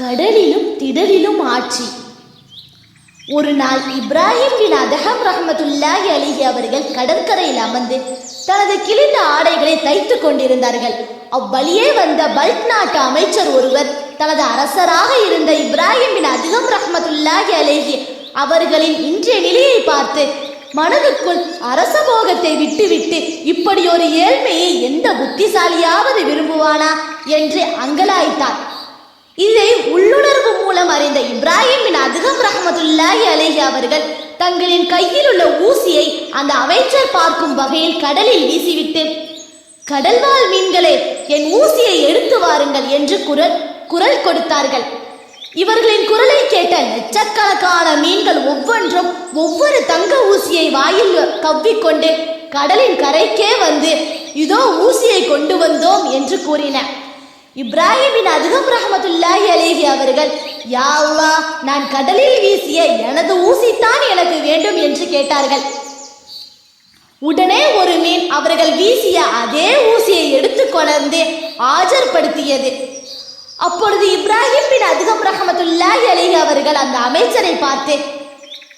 கடலிலும் திடலிலும் ஆட்சி. ஒரு நாள் இப்ராஹிம் பின் அதஹம் ரஹமத்துல்லாஹி அலிஹி அவர்கள் கடற்கரையில் அமர்ந்து தனது கிழிந்த ஆடைகளை தைத்துக் கொண்டிருந்தார்கள். அவ்வழியே வந்த பல்க் நாட்டு அமைச்சர் ஒருவர் தனது அரசராக இருந்த இப்ராஹிம் பின் அதிகம் ரஹமத்துல்லாஹி அலிஹி அவர்களின் இன்றைய நிலையை பார்த்து மனதுக்குள் அரச போகத்தை விட்டுவிட்டு இப்படி ஒரு ஏழ்மையை எந்த புத்திசாலியாவது விரும்புவானா என்று அங்கலாய்த்தார். இதை உள்ளுணர்வு மூலம் அறிந்த இப்ராஹிம் பின் அதுகம் ரஹமத்துல்லாஹி அவர்கள் தங்களின் கையில் உள்ள ஊசியை அந்த அமைச்சர் பார்க்கும் வகையில் கடலில் வீசிவிட்டு கடல்வாழ் மீன்களே என் ஊசியை எடுத்து வாருங்கள் என்று குரல் குரல் கொடுத்தார்கள். இவர்களின் குரலை கேட்ட லட்சக்கணக்கான மீன்கள் ஒவ்வொன்றும் ஒவ்வொரு தங்க ஊசியை வாயில் கவ்விக்கொண்டு கடலின் கரைக்கே வந்து இதோ ஊசியை கொண்டு வந்தோம் என்று கூறின. இப்ராஹிமின் அதுகம் ரஹமத்துல்லாஹி அலேஹி அவர்கள் யா அல்லாஹ் நான் கடலில் வீசிய எனது ஊசித்தான் எனக்கு வேண்டும் என்று கேட்டார்கள். உடனே ஒரு மீன் அவர்கள் வீசிய அதே ஊசியை எடுத்து கொணர்ந்து ஆஜர்படுத்தியது. அப்பொழுது இப்ராஹிம் பின் அதுகம் ரஹமத்துல்லாஹி அலேஹி அவர்கள் அந்த அமைச்சரை பார்த்து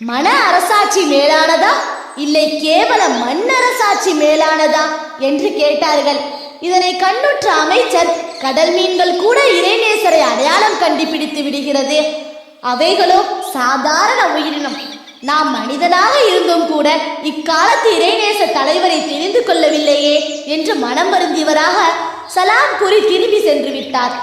மன அரசாட்சி மேலானதா? இல்லை கேவல மண்ணரசாட்சி மேலானதா? என்று கேட்டார்கள். இதனை கண்ணுற்ற அமைச்சர் கடல் மீன்கள் கூட இறைநேசரை அடையாளம் கண்டுபிடித்து விடுகிறது. அவைகளோ சாதாரண உயிரினம். நாம் மனிதனாக இருந்தும் கூட இக்காலத்து இறைநேச தலைவரை தெரிந்து கொள்ளவில்லையே என்று மனம் வருந்தியவராக சலாம் கூறி திரும்பி சென்று விட்டார்.